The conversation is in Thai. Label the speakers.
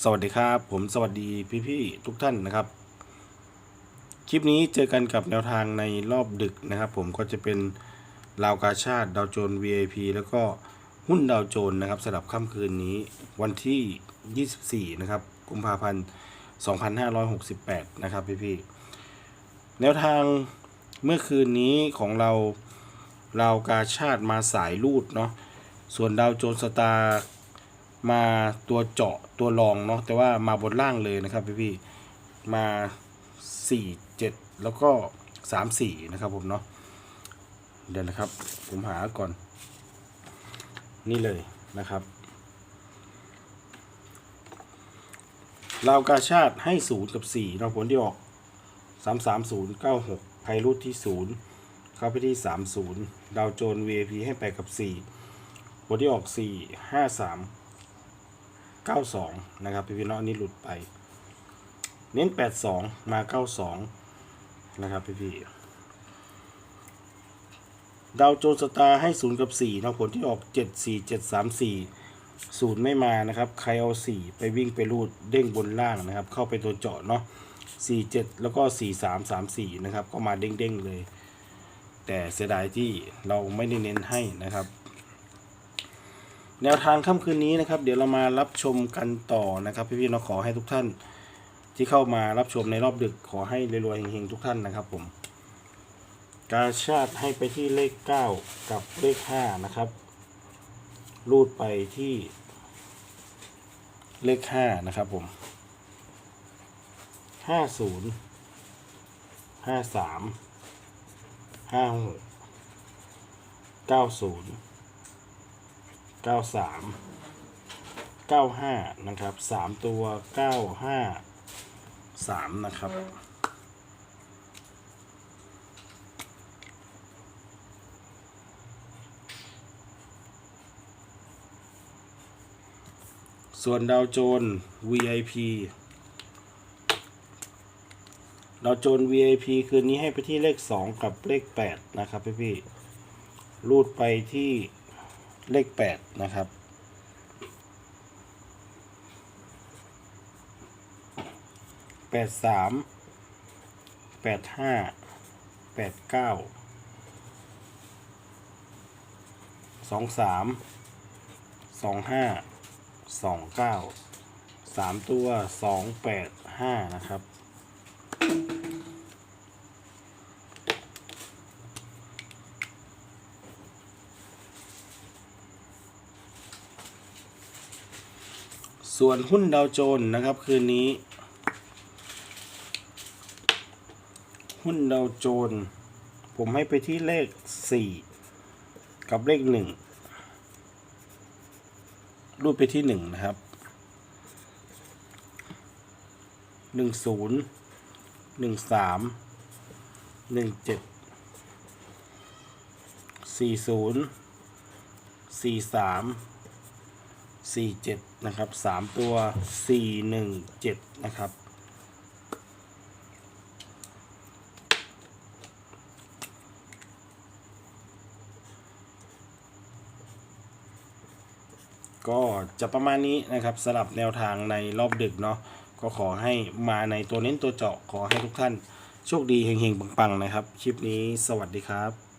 Speaker 1: สวัสดีครับ ผมสวัสดีพี่ๆทุกท่านนะครับ คลิปนี้เจอกันกับแนวทางในรอบดึกนะครับ ผมก็จะเป็นลาวกาชาติดาวโจน VIP แล้วก็หุ้นดาวโจนนะครับสำหรับค่ำคืนนี้วันที่ 24 นะครับกุมภาพันธ์ 2568 นะครับพี่ๆแนวทางเมื่อคืนนี้ของเราลาวกาชาติมาสายลูดเนาะส่วนดาวโจนสตาร์ มาตัวเจาะตัวรองเนาะแต่ว่ามาบนล่างเลยนะครับพี่พี่มาสี่เจ็ดแล้วก็สามสี่นะครับผมเนาะเดี๋ยวนะครับ ผมหาก่อน นี่เลยนะครับลาวกาชาติให้ศูนย์กับสี่เราผลที่ออกสามสามศูนย์เก้าหกไพรุดที่ศูนย์เข้าไปที่สามศูนย์ดาวโจน VIP ให้ไปกับสี่ผลที่ออกสี่ห้าสาม 92 นะครับพี่พี่น้องอันนี้หลุดไป เน้น 82 มา 92 นะครับพี่พี่ดาวโจนส์สตาร์ให้ 0 กับ4นะผลที่ออก 7 4 7 3 4 0 ไม่มานะครับ ใครเอา 4 ไปวิ่งไปรูดเด้งบนล่างนะครับ เข้าไปตัวเจาะเนาะ4 7 แล้วก็ 4 3 3 4 นะครับ ก็มาเด้งๆเลย แต่เสียดายที่เราไม่ได้เน้นให้นะครับ แนวทางค่ำคืนนี้นะครับ เดี๋ยวเรามารับชมกันต่อนะครับ พี่ๆเราขอให้ทุกท่านที่เข้ามารับชมในรอบดึกขอให้รวยๆเฮงๆทุกท่านนะครับผมกาชาติให้ไปที่เลข 9 กับเลข 5 นะครับ รูดไปที่เลข 5 นะครับผม 50 53 56 90 เก้าสามเก้าห้านะครับสามตัวเก้าห้าสามนะครับส่วนดาวโจน VIP ดาวโจน VIP คืนนี้ให้ไปที่เลขสองกับเลขแปดนะครับพี่พี่รูดไปที่ เลขแปดนะครับ แปดสามแปดห้าแปดเก้าสองสามสองห้าสองเก้าสามตัวสองแปดห้านะครับ ส่วนหุ้นดาวโจนส์นะครับคืนนี้ หุ้นดาวโจนส์ผมให้ไปที่เลขสี่กับเลขหนึ่งรูดไปที่หนึ่งนะครับหนึ่งศูน ย์หนึ่งสามหนึ่งเจ็ดสี่ศูนย์สี่สามสี่เจ็ดนะครับสามตัวสี่หนึ่งเจ็ดนะครับ ก็จะประมาณนี้นะครับสำหรับแนวทางในรอบดึกเนาะก็ขอให้มาในตัวเน้นตัวเจาะขอให้ทุกท่านโชคดีเฮงๆปังๆนะครับ คลิปนี้สวัสดีครับ